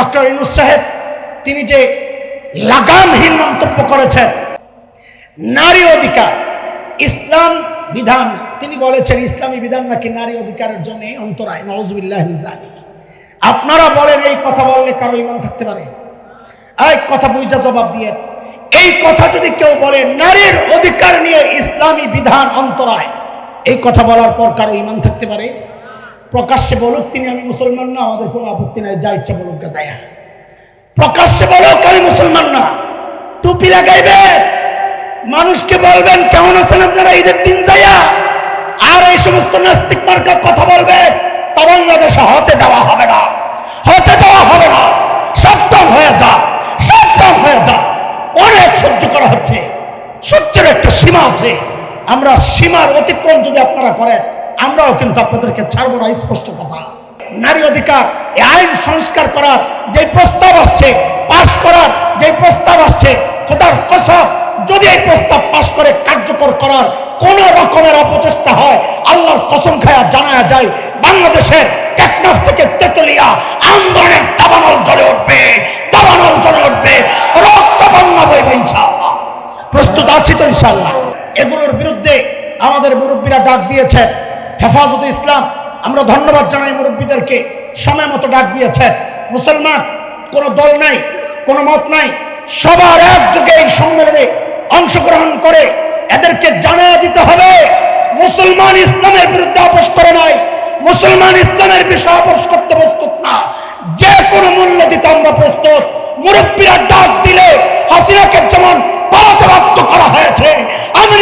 Doctor Yunus সাহেব, তিনি যে লাগামহীন মন্তব্য করেছেন, নারী অধিকার, ইসলাম বিধান, তিনি বলেছেন ইসলামী বিধান নাকি নারী অধিকারের জন্য অন্তরায় নওয়াজবিল্লাহ জানি আপনারা বলেন এই কথা বললে কারও ইমান থাকতে পারে? এই কথা বুঝা জবাব দিয়ে, এই কথা যদি কেউ বলে নারীর অধিকার নিয়ে ইসলামী বিধান অন্তরায়, এই কথা বলার পর কারও ইমান থাকতে পারে? প্রকাশ্যে বলুক, তিনি আমি মুসলমান না, আমাদের কোনো আপত্তি নাই, যা ইচ্ছা বলুক গাজায়া প্রকাশ্যে বলুক, আমি মুসলমান না। টুপি লাগাইবে। মানুষকে বলবেন, কেমন আছেন আপনারা? ঈদের দিন যাইয়া। আর এই সমস্ত নাস্তিক মার্কার কথা বলবে, তা বাংলাদেশে হতে দেওয়া হবে না। হতে দেওয়া হবে না। সাবধান হয়ে যা সাবধান হয়ে যা অনেক সহ্য করা হচ্ছে। সহ্যের একটা সীমা আছে। আমরা সীমার অতিক্রম যদি আপনারা করেন আমরাও কিন্তু আপনাদেরকে ছাড়বো না স্পষ্ট কথা। নারী অধিকার, এই আইন সংস্কার করার যে প্রস্তাব আসছে, পাশ করার যে প্রস্তাব আসছে, খোদার কসম, যদি এই প্রস্তাব পাশ করে কার্যকর করার কোন রকমের অপচেষ্টা হয়, আল্লাহর কসম খায়া জানা যায়, বাংলাদেশের টেকনাফ থেকে তেতুলিয়া আন্দোলনের দাবানল জ্বলে উঠবে, দাবানল জ্বলে উঠবে রক্ত বন্যা বইবে ইনশাআল্লাহ। প্রস্তুত আছি তো ইনশাআল্লাহ। এগুলোর বিরুদ্ধে আমাদের মুরব্বীরা ডাক দিয়েছেন হেফাজতে ইসলাম। আমরা ধন্যবাদ জানাই মুরব্বীদেরকে। সময় মতো ডাক দিয়েছেন। মুসলমান, কোনো দল নাই, কোনো মত নাই। সবার একযোগে এই সম্মেলনে অংশগ্রহণ করে এদেরকে জানিয়ে দিতে হবে, মুসলমান ইসলামের বিরুদ্ধে আপোষ করে নাই মুসলমান ইসলামের বিষয় আপোষ করতে প্রস্তুত না। যে কোনো মূল্য দিতে আমরা প্রস্তুত। মুরব্বীরা ডাক দিলে হাসিনাকে যেমন বাধ্য করা হয়েছে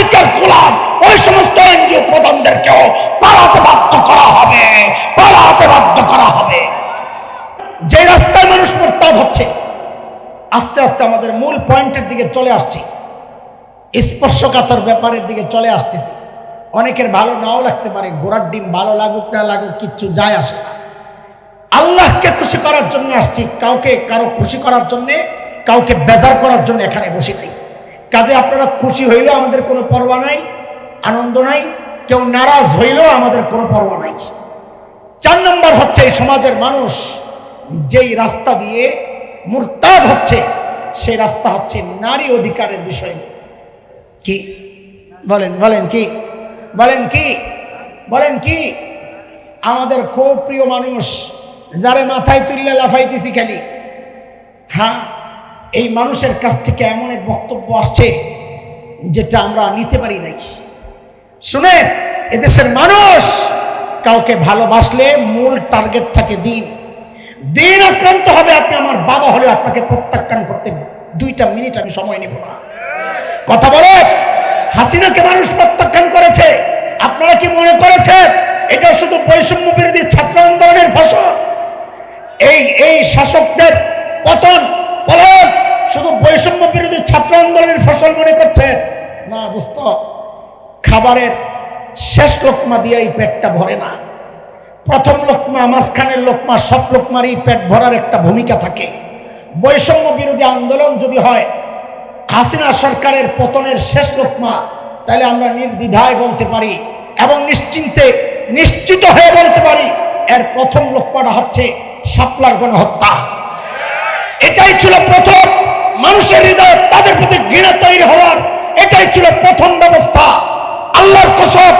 আমেরিকার গোলাম, ওই সমস্ত এনজিও প্রধানদেরকেও পালাতে বাধ্য করা হবে, পালাতে বাধ্য করা হবে। যে রাস্তায় মানুষ মোরতাদ হচ্ছে, আস্তে আস্তে আমাদের মূল পয়েন্টের দিকে চলে আসছি। স্পর্শকাতর ব্যাপারের দিকে চলে আসতেছি। অনেকের ভালো নাও লাগতে পারে গোড়ার ডিম ভালো লাগুক, না লাগুক, কিচ্ছু যায় আসে না। আল্লাহকে খুশি করার জন্য আসছি, কাউকে কারও খুশি করার জন্যে, কাউকে বেজার করার জন্য এখানে বসি নাই। কাজে আপনারা খুশি হইলেও আমাদের কোনো পরোয়া নাই, আনন্দ নাই, কেউ নারাজ হইলেও আমাদের কোনো পরোয়া নাই। চার নম্বর হচ্ছে এই সমাজের মানুষ যেই রাস্তা দিয়ে মুরতাদ হচ্ছে, সেই রাস্তা হচ্ছে নারী অধিকারের বিষয়। কি? বলেন বলেন কি? বলেন কি? বলেন কি? আমাদের খুব প্রিয় মানুষ, যারে মাথায় তুললে লাফাইতেছি খালি। হ্যাঁ? এই মানুষের কাছ থেকে এমন এক বক্তব্য আসছে যেটা আমরা নিতে পারি নাই। শুনেন, এদেশের মানুষ কাউকে ভালোবাসলে মূল টার্গেট থাকে দিন। দিন আক্রান্ত হবে আপনি, আমার বাবা হলে আপনাকে প্রত্যাখ্যান করতে দুইটা মিনিট আমি সময় নেব না। কথা বলে, হাসিনাকে মানুষ প্রত্যাখ্যান করেছে। আপনারা কি মনে করেছেন এটা শুধু বৈষম্য বিরোধী ছাত্র আন্দোলনের ফসল? এই এই শাসকদের পতন শুধু বৈষম্য বিরোধী ছাত্র আন্দোলনের ফসল মনে করছেন না, দোস্ত, খাবারের শেষ লোকমা দিয়ে এই পেটটা ভরে না। প্রথম লোকমা, মাঝখানের লোকমা, সব লোকমারই পেট ভরার একটা ভূমিকা থাকে। বৈষম্য বিরোধী আন্দোলন যদি হয়, হাসিনা সরকারের পতনের শেষ লোকমা, তাহলে আমরা নির্দ্বিধায় বলতে পারি এবং নিশ্চিন্তে, নিশ্চিত হয়ে বলতে পারি, এর প্রথম লোকমাটা হচ্ছে শাপলার গণহত্যা। এটাই ছিল প্রথম মানুষের হৃদয় তাদের প্রতি ঘৃণা তৈরি হওয়ার। এটাই ছিল প্রথম ব্যবস্থা। আল্লাহর কসব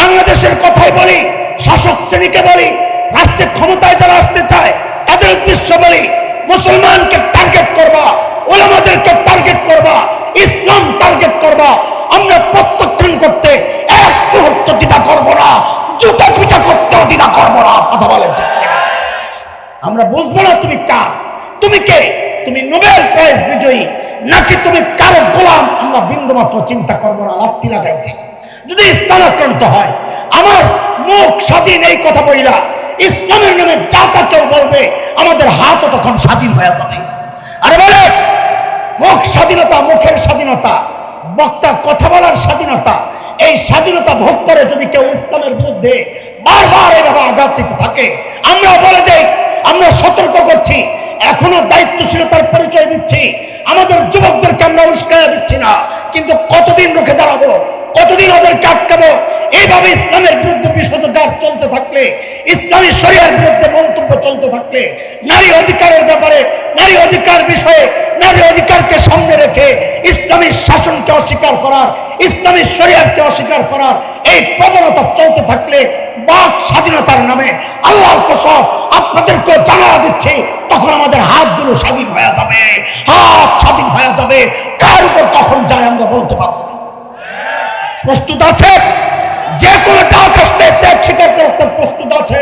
বাংলাদেশের কথাই বলি, শাসক শ্রেণীকে বলি, রাষ্ট্রের ক্ষমতায় যারা আসতে চায়, তাদের উদ্দেশ্য বলি, মুসলমানকে টার্গেট করবা, ওলামাদেরকে টার্গেট করবা, ইসলাম টার্গেট করবা। আমরা প্রত্যাখ্যান করতে এক মুহূর্ত দ্বিধা করব না জুতা পিটা করতেও দ্বিধা করব না। কথা বলেন আমরা বুঝব না তুমি কার। তুমি কে? তুমি নোবেল প্রাইজ বিজয়ী? নাকি তুমি কারও গোলাম? আমরা বিন্দু মাত্র চিন্তা করব না, লাত্তি লাগাইতে। যদি ইসলাম আক্রান্ত হয়, আমার মুখ স্বাধীন এই কথা বইলা, ইসলামের নামে যা তা কেউ বলবে, আমাদের হাতও তখন স্বাধীন হয়ে যাবে। আরে বলে, মুখ স্বাধীনতা, মুখের স্বাধীনতা, বক্তা কথা বলার স্বাধীনতা, এই স্বাধীনতা ভোগ করে যদি কেউ ইসলামের বিরুদ্ধে বারবার এভাবে আঘাত দিতে থাকে আমরা বলে দেই, আমরা সতর্ক করছি এখনও দায়িত্বশীলতার পরিচয় দিচ্ছি। আমাদের যুবকদেরকে আমরা উস্কায়া দিচ্ছি না। কিন্তু কতদিন রুখে দাঁড়াবো? কতদিন ওদেরকে আটকাবো? এইভাবে ইসলামের বিরুদ্ধে বিষোদগার চলতে থাকলে, ইসলামী শরিয়ার বিরুদ্ধে মন্তব্য চলতে থাকলে, নারী অধিকারের ব্যাপারে, নারী অধিকার বিষয়ে, নারী অধিকারকে সামনে রেখে ইসলামী শাসনকে অস্বীকার করার, ইসলামী শরিয়াতকে অস্বীকার করার এই প্রবণতা চলতে থাকলে বাক স্বাধীনতার নামে আল্লাহর কসম আপনাদেরকে জানা দিচ্ছি তখন আমাদের হাতগুলো স্বাধীন হয়ে যাবে, হাত স্বাধীন হয়ে যাবে। কার উপর কখন যায় আমরা বলতে পারব প্রস্তুত আছে? যে কোনো ডাক আসতে ত্যাগ স্বীকার করতে প্রস্তুত আছে।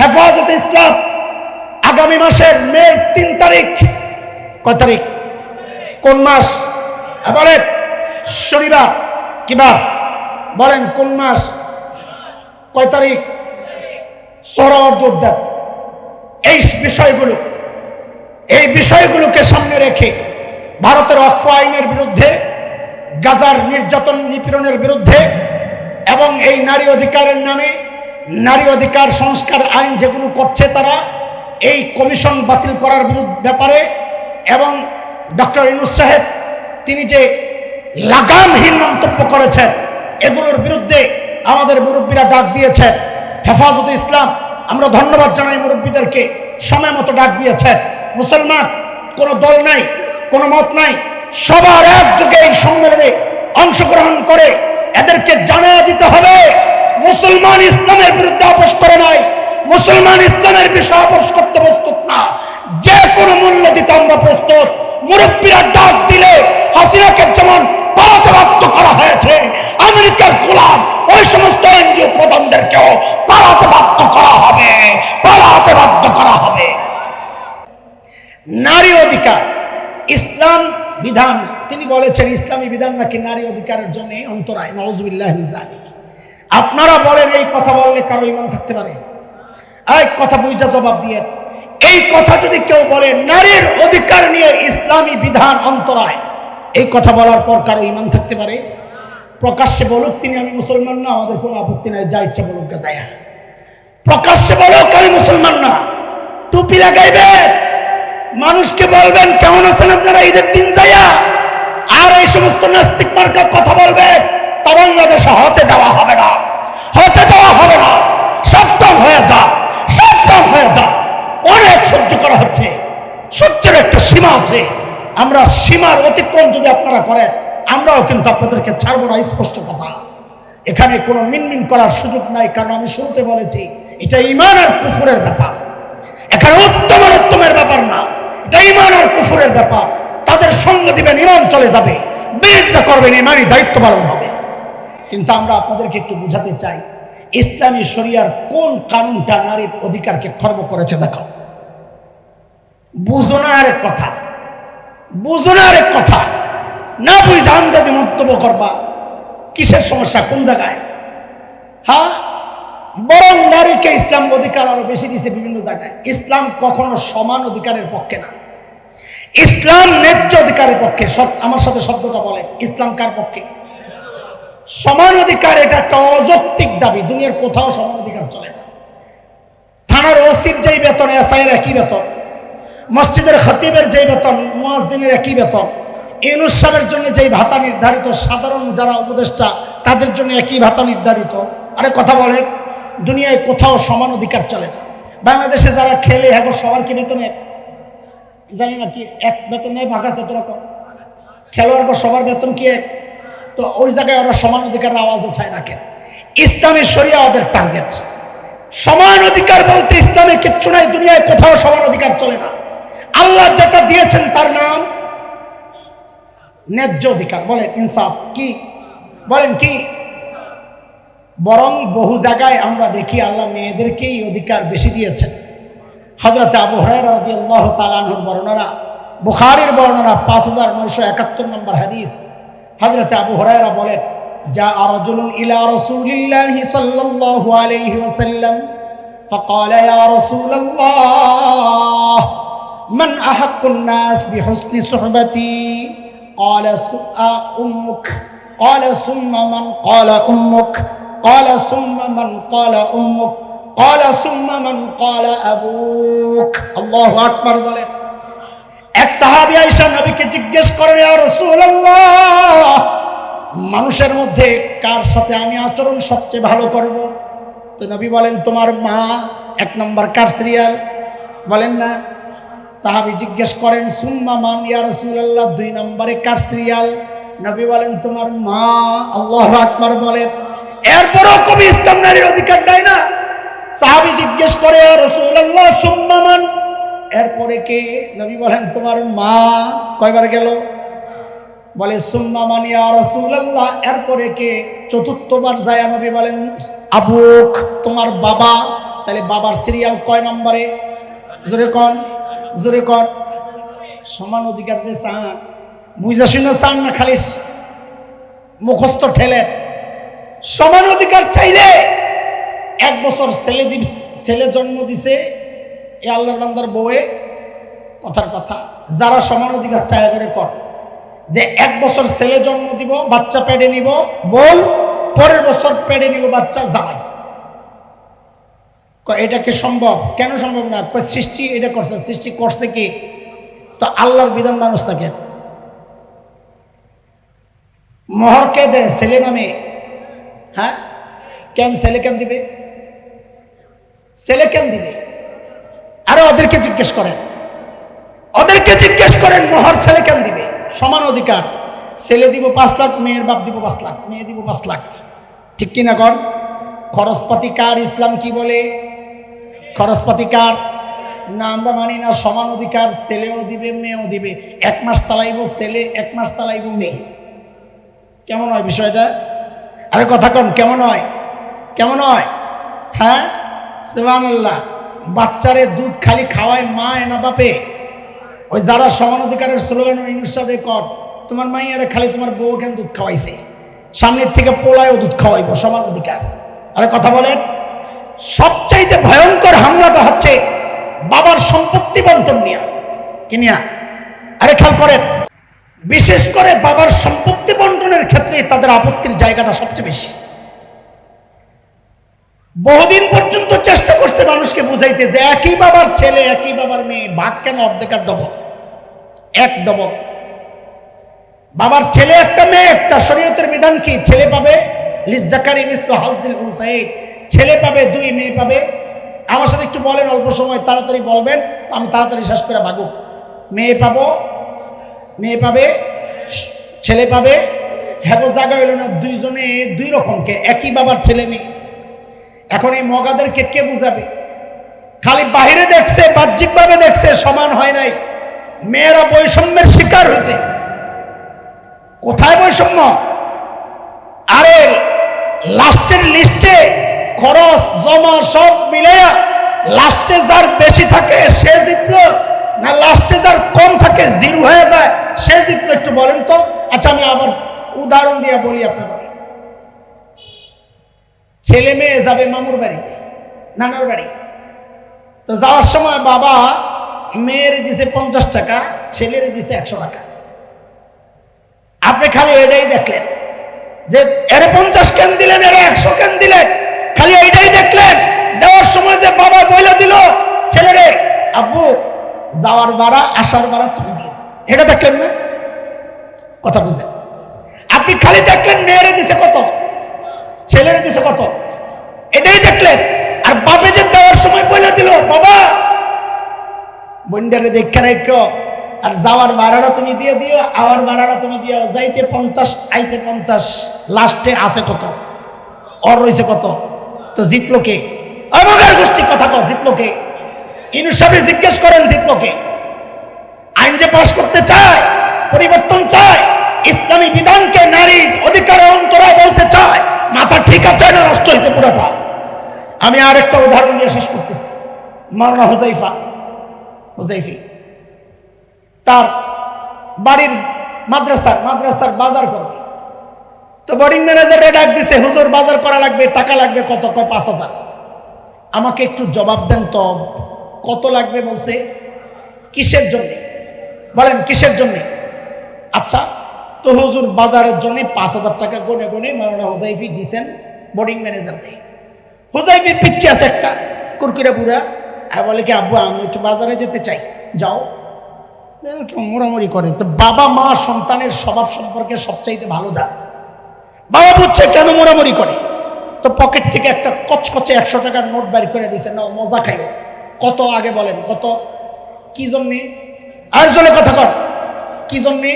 হেফাজত ইসলাম, আগামী মাসের মের তিন তারিখ। কয় তারিখ? কোন মাস? বলেন শনিবার। কিবার বলেন কোন মাস? কয় তারিখ? সোহরাওয়ার্দ উদ্যান। এই বিষয়গুলো, এই বিষয়গুলোকে সামনে রেখে ভারতের অক্ষ আইনের বিরুদ্ধে, গাজার নির্যাতন নিপীড়নের বিরুদ্ধে এবং এই নারী অধিকারের নামে নারী অধিকার সংস্কার আইন যেগুলো করছে তারা, এই কমিশন বাতিল করার বিরুদ্ধে ব্যাপারে এবং ডক্টর ইনুস সাহেব তিনি যে লাগামহীন মন্তব্য করেছেন, এগুলোর বিরুদ্ধে আমাদের মুরব্বীরা ডাক দিয়েছেন, হেফাজতে ইসলাম আমরা ধন্যবাদ জানাই মুরব্বীদেরকে। সময় মতো ডাক দিয়েছেন। মুসলমান, কোনো দল নাই, কোনো মত নাই। সবার একযোগে এই সম্মেলনে অংশগ্রহণ করে এদেরকে জানিয়ে দিতে হবে, মুসলমান ইসলামের বিরুদ্ধে আপোষ করে নাই মুসলমান ইসলামের বিষয় আপোষ করতে প্রস্তুত না। যে কোনো মূল্য দিতে আমরা প্রস্তুত। মুরব্বীরা ডাক দিলে হাসিনাকে যেমন বাধ্য করা হয়েছে, আমেরিকার গোলাম ওই সমস্ত এনজিও প্রধানদেরকেও পালাতে বাধ্য করা হবে, পালাতে বাধ্য করা হবে। নারী অধিকার, ইসলাম বিধান, তিনি বলেছেন ইসলামী বিধান নাকি নারী অধিকারের জন্য অন্তরায় নওয়াজবিল্লাহ আপনারা বলেন এই কথা বললে কারও ইমান থাকতে পারে? এই কথা বুঝা জবাব দিয়ে, এই কথা যদি কেউ বলে নারীর অধিকার নিয়ে ইসলামী বিধান অন্তরায়, এই কথা বলার পর কারও ইমান থাকতে পারে? প্রকাশ্যে বলুক, তিনি আমি মুসলমান না, আমাদের কোনো আপত্তি নাই, যা ইচ্ছা বলুক গাজায়া প্রকাশ্যে বলুক, আমি মুসলমান না। টুপি লাগাইবে। মানুষকে বলবেন, কেমন আছেন আপনারা? ঈদের দিন যাইয়া। আর এই সমস্ত নাস্তিক মার্কা কথা বলবে, তা বাংলাদেশে হতে দেওয়া হবে না। হতে দেওয়া হবে না। সপ্তম হয়ে যা সপ্তম হয়ে যা অনেক সহ্য করা হচ্ছে। সহ্যের একটা সীমা আছে। আমরা সীমার অতিক্রম যদি আপনারা করেন আমরাও কিন্তু আপনাদেরকে ছাড়বো না স্পষ্ট কথা। এখানে কোনো মিনমিন করার সুযোগ নাই, কারণ আমি শুরুতে বলেছি, এটা ইমান আর কুফুরের ব্যাপার। এখানে উত্তম আর উত্তমের ব্যাপার না, এটা ইমান আর কুফুরের ব্যাপার। তাদের সঙ্গ দিবেন ইমান চলে যাবে। বিরোধিতা করবেন ইমানই দায়িত্ব পালন হবে। কিন্তু আমরা আপনাদেরকে একটু বুঝাতে চাই, ইসলামী শরিয়ার কোন কানুনটা নারীর অধিকারকে খর্ব করেছে দেখো। বুঝো না আরেক কথা, বুঝো না আরেক কথা। না বুঝে আন্দাজে মন্তব্য করবা। কিসের সমস্যা? কোন জায়গায়? হ্যাঁ? বরং নারীকে ইসলাম অধিকার আরও বেশি দিয়েছে বিভিন্ন জায়গায়। ইসলাম কখনো সমান অধিকারের পক্ষে না। ইসলাম ন্যায্য অধিকারের পক্ষে। আমার সাথে শব্দটা বলেন। ইসলাম কার পক্ষে? সমান অধিকার এটা একটা অযৌক্তিক দাবি। দুনিয়ার কোথাও সমান অধিকার চলে না। থানার ওসির যেই বেতন, এসআইয়ের একই বেতন। মসজিদের খতিবের যেই বেতন, মুয়াজ্জিনের একই বেতন। ইউনুস সাহেবের জন্য যেই ভাতা নির্ধারিত, সাধারণ যারা উপদেষ্টা, তাদের জন্য একই ভাতা নির্ধারিত। আরে কথা বলে দুনিয়ায় কোথাও সমান অধিকার চলে না। বাংলাদেশে যারা খেলে এখন সবার কি বেতন এক? জানি না কি, এক বেতন নেই, ভাগ আছে রকম খেলোয়াড় সবার বেতন কি এক? তো ওই জায়গায় ওরা সমান অধিকারের আওয়াজ উঠায় রাখেন ইসলামী শরিয়া ওদের টার্গেট সমান অধিকার বলতে ইসলামে কিচ্ছু নাই, দুনিয়ায় কোথাও সমান অধিকার চলে না। আল্লাহ যেটা দিয়েছেন তার নাম ন্যায্য অধিকার বলেন ইনসাফ কি বলেন কি বরং বহু জায়গায় আমরা দেখি আল্লাহ মেয়েদেরকেই অধিকার বেশি দিয়েছেন হজরত আবু হরাইরা রাদিয়াল্লাহু তাআলা আনহুর বর্ণনা বুখারীর বর্ণনা পাঁচ হাজার নয়শো একাত্তর নম্বর হাদিস হজরত আবু হরাইরা বলেন যা রাজুলুন ইলা রাসূলিল্লাহি সাল্লাল্লাহু আলাইহি ওয়াসাল্লাম فقال يا رسول الله من أحق الناس بحسن صحبتي قال س- آه أمك قال ثم من قال أمك قال ثم من قال أمك قال ثم من قال أبوك الله أكبر বলেন এক সাহাবী আয়েশা নবীকে জিজ্ঞেস করেন ইয়া রাসূলুল্লাহ মানুষের মধ্যে কার সাথে আমি আচরণ সবচেয়ে ভালো করব তো নবী বলেন তোমার মা এক নম্বর কার সিরিয়াল বলেন না সাহাবি জিজ্ঞেস করেন, সুম্মা মান ইয়া রাসূলুল্লাহ? দুই নম্বরে, কার সিরিয়াল? নবী বলেন, তোমার মা। আল্লাহ আকবার বলেন, এরপরও কবি ইসলাম নারীর অধিকার দেয় না। সাহাবি জিজ্ঞেস করে রাসূলুল্লাহ, সুম্মা মান? এরপরে কে? নবী বলেন, তোমার মা। কয়বার গেল? বলে, সুম্মা মানিয়া রসুল্লাহ এরপরে কে? চতুর্থবার যায় নবী বলেন, আবুক, তোমার বাবা। তাহলে বাবার সিরিয়াল কয় নম্বরে? জোরে কন। জোরে কর। সমান অধিকার যে চান। বুঝা শুনে চান না খালি মুখস্থ ঠেলেন সমান অধিকার চাইলে এক বছর ছেলে দি ছেলে জন্ম দিছে এ আল্লাহর বান্দার বউয়ে। কথার কথা, যারা সমান অধিকার চায় করে কর। যে এক বছর ছেলে জন্ম দিব, বাচ্চা পেডে নিব, বউ পরের বছর পেডে নিব, বাচ্চা জামাই। কয়, এটা কি সম্ভব? কেন সম্ভব না? সৃষ্টি এটা করছে, সৃষ্টি করছে কি? তো আল্লাহর বিধান মানুষ থাকে। মোহর কে দেয়? ছেলে নামে হ্যাঁ? কেন ছেলে কেন দিবে? ছেলে কেন দিবে? আরে ওদেরকে জিজ্ঞেস করেন। ওদেরকে জিজ্ঞেস করেন, মোহর ছেলে কেন দিবে? সমান অধিকার। ছেলে দিব পাঁচ লাখ, মেয়ের বাপ দিব পাঁচ লাখ, মেয়ে দিব পাঁচ লাখ। ঠিক কি না কর খরচপাতি কার, ইসলাম কি বলে? খরচপাতি কার না আমরা মানি না সমান অধিকার, ছেলেও দিবে, মেয়েও দিবে। এক মাস চালাইব ছেলে, এক মাস চালাইব মেয়ে। কেমন হয় বিষয়টা? আরে কথা কন, কেমন হয়? কেমন হয়? হ্যাঁ? সেবান আল্লাহ বাচ্চারে দুধ খালি খাওয়ায় মা এনা বাপে। ওই যারা সমান অধিকারের স্লোগান ইনুসাব রেকর্ড, তোমার মাইয়ারে খালি তোমার বউ কেন দুধ খাওয়াইছে? সামনের থেকে পোলায়ও দুধ খাওয়াইবো, সমান অধিকার। আরে কথা বলেন। সবচাইতে ভয়ঙ্কর হামলাটা হচ্ছে বাবার সম্পত্তি বন্টন নিয়া। কি নিয়া? আরে খেয়াল করেন, বিশেষ করে বাবার সম্পত্তি বন্টনের ক্ষেত্রে তাদের আপত্তির জায়গাটা সবচেয়ে বেশি। বহুদিন পর্যন্ত চেষ্টা করছে মানুষকে বুঝাইতে যে একই বাবার ছেলে, একই বাবার মেয়ে ভাগ কেন অর্ধেকার ডবল? এক ডবল। বাবার ছেলে একটা মেয়ে, একটা শরীয়তের বিধান কি? ছেলে পাবে লিজাকারি মিসল হাজিল হুসাইন ছেলে পাবে, দুই মেয়ে পাবে। আমার সাথে একটু বলেন, অল্প সময় তাড়াতাড়ি বলবেন আমি তাড়াতাড়ি শেষ করে ভাগুক। মেয়ে পাবো, মেয়ে পাবে, ছেলে পাবে। হ্যাপো জায়গা হইল না, দুইজনে দুই রকমকে, একই বাবার ছেলে মেয়ে। এখন এই মগাদেরকে কে বুঝাবে? খালি বাহিরে দেখছে, বাহ্যিকভাবে দেখছে, সমান হয় নাই। মেয়েরা বৈষম্যের শিকার হয়েছে। কোথায় বৈষম্য? আরে, লাস্টের লিস্টে খরচ, জমা সব মিলাইয়া লাস্টে যার বেশি থাকে সে জিতল, না লাস্টে যার কম থাকে জিরো হয়ে যায়, সে জিতলো একটু বলেন তো। আচ্ছা আমি আবার উদাহরণ দিয়ে বলি আপনাকে ছেলে মেয়ে যাবে মামুর বাড়িতে, নানার বাড়ি। তো যাওয়ার সময় বাবা মেয়ের দিছে পঞ্চাশ টাকা, ছেলের দিছে একশো টাকা। আপনি খালি এটাই দেখলেন যে এরে পঞ্চাশ কেন দিলেন, এরা একশো কেন দিলেন? খালি এইটাই দেখলেন। দেওয়ার সময় যে বাবা বইলে দিল, ছেলেরে, আব্বু, যাওয়ার বাড়া আসার বাড়া তুমি দিও। এটা দেখলেন না? কথা বুঝেন। আপনি খালি দেখলেন, মেয়েরে দিছে কত? ছেলেরে দিছে কত? এটাই দেখলেন। আর বাপে যে দেওয়ার সময় বইলে দিল, বাবা বন্ডারে দেখে রাখো আর যাওয়ার ভাড়াটা তুমি দিয়ে দিও, আওয়ার ভাড়াটা তুমি দিও। যাইতে পঞ্চাশ, আইতে পঞ্চাশ, লাস্টে আছে কত? অর রয়েছে কত? তো জিতলো কে? আমাদের গোষ্ঠী কথা কো জিতলো কে? ইনুর সাহেব জিজ্ঞেস করেন, জিতলো কে? আইন যে পাশ করতে চায়, পরিবর্তন চায়, ইসলামী বিধানকে নারীর অধিকারে অন্তরা বলতে চায়, মাথা ঠিক আছে না নষ্ট হয়েছে পুরোটা? আমি আর একটা উদাহরণ দিয়ে শেষ করতেছি। মাওলানা হুজাইফা হুজাইফি তার বাড়ির মাদ্রাসার মাদ্রাসার বাজার করবে। তো বোর্ডিং ম্যানেজারে ডাক দিছে, হুজুর, বাজার করা লাগবে, টাকা লাগবে, কত কয় পাঁচ হাজার। আমাকে একটু জবাব দেন তো, কত লাগবে? বলছে, কিসের জন্যে? বলেন, কিসের জন্যে? আচ্ছা তো হুজুর, বাজারের জন্য পাঁচ হাজার টাকা গনে গনে মাওলানা হুজাইফি দিছেন বোর্ডিং ম্যানেজারকে হুজাইফির পিচ্ছে আছে একটা, কুরকুরে বুড়া। আর বলে কি, আব্বু, আমি একটু বাজারে যেতে চাই, যাও। মোড়ামুড়ি করে। তো বাবা মা সন্তানের স্বভাব সম্পর্কে সবচাইতে ভালো জানে। বাবা বুঝছে কেন মোড়ামুড়ি করে? তো পকেট থেকে একটা কচকচে একশো টাকার নোট বের করে দিছে না মজা খাইও। কত আগে বলেন, কত? কি জন্যে? আর জলে কথা কর কি জন্যে?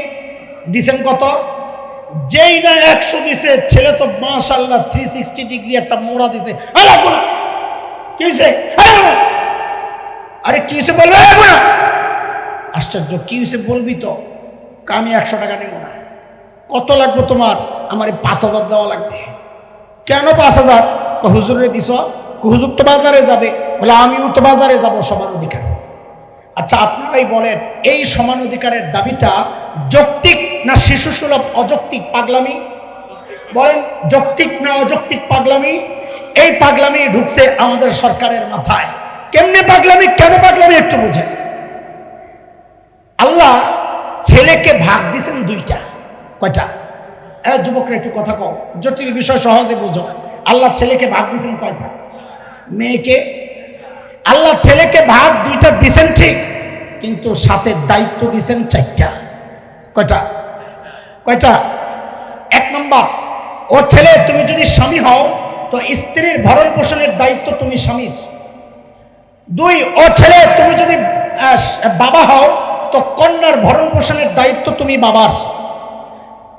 দিছেন কত? যেই না একশো দিছে, ছেলে তো মাশাল্লাহ থ্রি সিক্সটি ডিগ্রি একটা মোড়া দিছে। আরে কি হয়েছে আরে বলবে? আশ্চর্য, কি হয়েছে বলবি তো? আমি একশো টাকা নেব না। কত লাগবে তোমার? আমার পাঁচ হাজার দেওয়া লাগবে। কেন পাঁচ হাজার? হুজুরে কয়, হুজুর তো বাজারে যাবে। বলে আমিও তো বাজারে যাব সমান অধিকার। আচ্ছা আপনারাই বলেন এই সমান অধিকারের দাবিটা যৌক্তিক না শিশু সুলভ অযৌক্তিক পাগলামি? বলেন যৌক্তিক না অযৌক্তিক পাগলামি? এই পাগলামি ঢুকছে আমাদের সরকারের মাথায়। কেমনে পাগলামি? কেন পাগলামি একটু বুঝেন। আল্লাহ ছেলেকে ভাগ দিছেন দুইটা। কয়টা? এ যুবকরা একটু কথা কও। জটিল বিষয়, সহজে বোঝো। আল্লাহ ছেলেকে ভাগ দিছেন কয়টা? মেয়েকে? আল্লাহ ছেলেকে ভাগ দুইটা দিছেন ঠিক, কিন্তু সাথে দায়িত্ব দিছেন চারটা। কয়টা? কয়টা? এক নম্বর, ও ছেলে, তুমি যদি স্বামী হও, তো স্ত্রীর ভরণ পোষণের দায়িত্ব তুমি স্বামীর। দুই, ও ছেলে, তুমি যদি বাবা হও, তো কন্যার ভরণ পোষণের দায়িত্ব তুমি বাবার।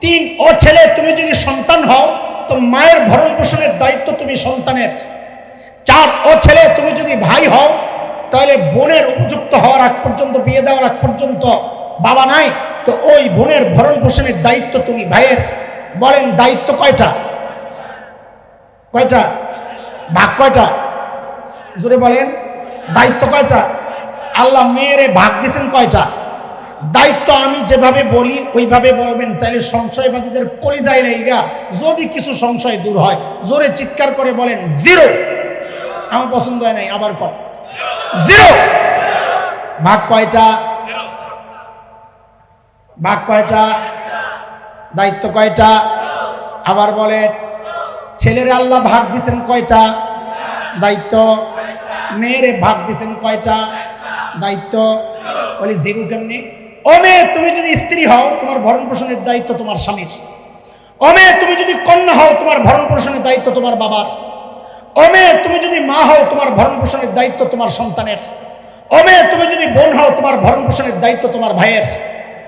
তিন, ও ছেলে, তুমি যদি সন্তান হও, তো মায়ের ভরণ পোষণের দায়িত্ব তুমি সন্তানের। চার, ও ছেলে, তুমি যদি ভাই হও, তাহলে বোনের উপযুক্ত হওয়ার আগ পর্যন্ত, বিয়ে দেওয়ার আগ পর্যন্ত বাবা নাই, তো ওই বোনের ভরণ পোষণের দায়িত্ব তুমি ভাইয়ের। বলেন, দায়িত্ব কয়টা? কয়টা? ভাগ কয়টা? জোরে বলেন, দায়িত্ব কয়টা? আল্লাহ মেয়েরে ভাগ দিছেন কয়টা? দায়িত্ব আমি যেভাবে বলি, ওইভাবে বলবেন তাহলে সংশয়বাদীদের কলিজাই লাইগা যদি কিছু সংশয় দূর হয়, জোরে চিৎকার করে বলেন, জিরো। আমার পছন্দ হয় নাই, আবার কর জিরো। ভাগ কয়টা? ভাগ কয়টা? দায়িত্ব কয়টা? আবার বলেন, ছেলের আল্লাহ ভাগ দিছেন কয়টা? দায়িত্ব। মেয়েরে ভাগ দিছেন কয়টা? দায়িত্ব। বলি, জিরো কেমনি? মেয়ে তুমি যদি স্ত্রী হও, তোমার ভরণ পোষণের দায়িত্ব তোমার স্বামীর। মেয়ে তুমি যদি কন্যা হও, তোমার ভরণ পোষণের দায়িত্ব তোমার বাবার। মেয়ে তুমি যদি মা হও, তোমার ভরণ পোষণের দায়িত্ব তোমার সন্তানের। মেয়ে তুমি যদি বোন হও, তোমার ভরণ পোষণের দায়িত্ব তোমার ভাইয়ের।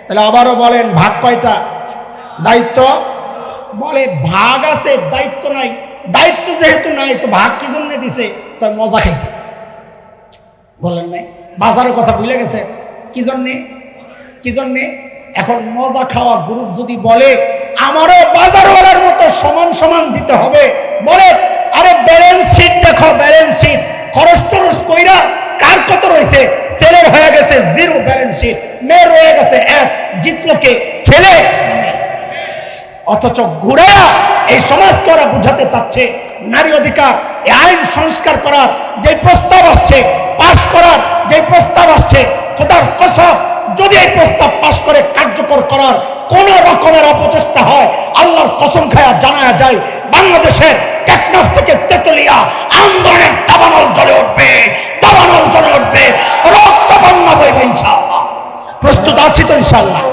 তাহলে আবারও বলেন, ভাগ কয়টা? দায়িত্ব? বলে, ভাগ আছে, দায়িত্ব নাই। দায়িত্ব যেহেতু নাই, তো ভাগ কি জন্য দিছে? মজা খাইতে। বলেন নাই? বাজারের কথা ভুলে গেছে? কি জন্যে? কি জন্যে? এখন মজা খাওয়া গ্রুপ যদি বলে, আমারও বাজারওয়ালার মতো সমান সমান দিতে হবে। বলে, আরে ব্যালেন্স শিট দেখো ব্যালেন্স শিট খরচ টরচ কইরা কার কত রয়েছে? ছেলের হয়ে গেছে জিরো ব্যালেন্স শিট মেয়ের রয়ে গেছে এক। জিতলো কে? ছেলে? অথচ ঘুরেয়া এই সমাজকে ওরা বুঝাতে চাচ্ছে, নারী অধিকার আইন সংস্কার করার যে প্রস্তাব আসছে, পাশ করার যে প্রস্তাব আসছে, খোদার কসম যদি এই প্রস্তাব পাশ করে কার্যকর করার কোন রকমের অপচেষ্টা হয়, আল্লাহর কসম খায়া জানা যায়, বাংলাদেশের টেকনাফ থেকে তেতুলিয়া আন্দোলনের দাবানল জ্বলে উঠবে, দাবানল জ্বলে উঠবে রক্ত বন্যা বইবে ইনশাআল্লাহ। প্রস্তুত আছি তো ইনশাআল্লাহ।